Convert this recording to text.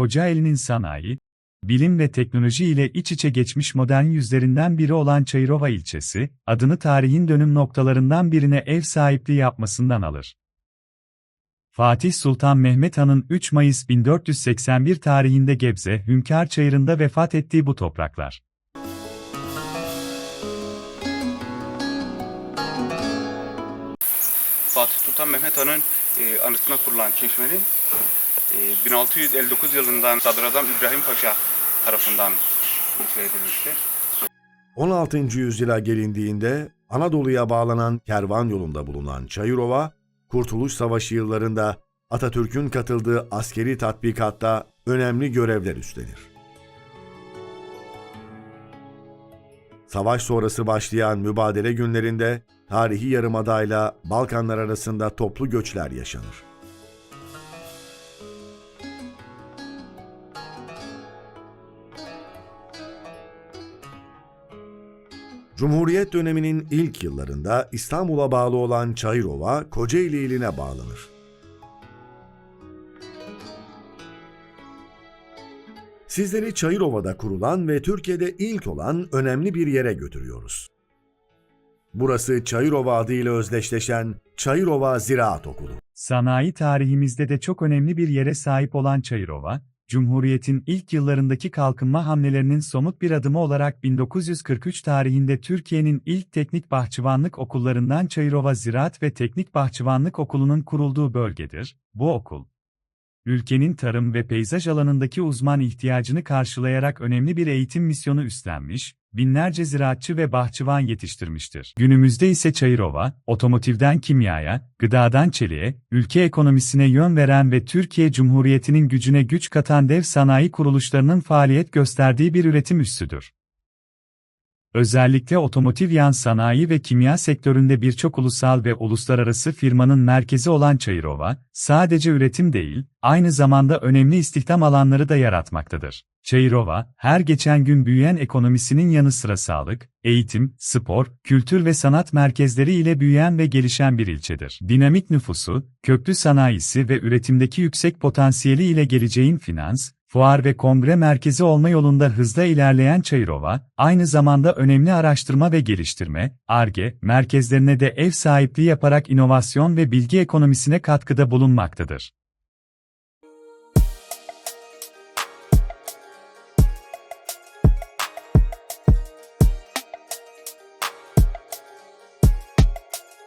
Kocaeli'nin sanayi, bilim ve teknoloji ile iç içe geçmiş modern yüzlerinden biri olan Çayırova ilçesi, adını tarihin dönüm noktalarından birine ev sahipliği yapmasından alır. Fatih Sultan Mehmet Han'ın 3 Mayıs 1481 tarihinde Gebze, Hünkar Çayırı'nda vefat ettiği bu topraklar. Fatih Sultan Mehmet Han'ın e, anısına kurulan çeşmenin 1659 yılından Sadrazam İbrahim Paşa tarafından inşa edilmiştir. 16. yüzyıla gelindiğinde Anadolu'ya bağlanan kervan yolunda bulunan Çayırova, Kurtuluş Savaşı yıllarında Atatürk'ün katıldığı askeri tatbikatta önemli görevler üstlenir. Savaş sonrası başlayan mübadele günlerinde tarihi yarımadayla Balkanlar arasında toplu göçler yaşanır. Cumhuriyet döneminin ilk yıllarında İstanbul'a bağlı olan Çayırova, Kocaeli iline bağlanır. Sizleri Çayırova'da kurulan ve Türkiye'de ilk olan önemli bir yere götürüyoruz. Burası Çayırova adıyla özdeşleşen Çayırova Ziraat Okulu. Sanayi tarihimizde de çok önemli bir yere sahip olan Çayırova, Cumhuriyet'in ilk yıllarındaki kalkınma hamlelerinin somut bir adımı olarak 1943 tarihinde Türkiye'nin ilk teknik bahçıvanlık okullarından Çayırova Ziraat ve Teknik Bahçıvanlık Okulu'nun kurulduğu bölgedir. Bu okul, ülkenin tarım ve peyzaj alanındaki uzman ihtiyacını karşılayarak önemli bir eğitim misyonu üstlenmiş, binlerce ziraatçı ve bahçıvan yetiştirmiştir. Günümüzde ise Çayırova, otomotivden kimyaya, gıdadan çeliğe, ülke ekonomisine yön veren ve Türkiye Cumhuriyeti'nin gücüne güç katan dev sanayi kuruluşlarının faaliyet gösterdiği bir üretim üssüdür. Özellikle otomotiv yan sanayi ve kimya sektöründe birçok ulusal ve uluslararası firmanın merkezi olan Çayırova, sadece üretim değil, aynı zamanda önemli istihdam alanları da yaratmaktadır. Çayırova, her geçen gün büyüyen ekonomisinin yanı sıra sağlık, eğitim, spor, kültür ve sanat merkezleri ile büyüyen ve gelişen bir ilçedir. Dinamik nüfusu, köklü sanayisi ve üretimdeki yüksek potansiyeli ile geleceğin finans, fuar ve kongre merkezi olma yolunda hızla ilerleyen Çayırova, aynı zamanda önemli araştırma ve geliştirme, ARGE, merkezlerine de ev sahipliği yaparak inovasyon ve bilgi ekonomisine katkıda bulunmaktadır.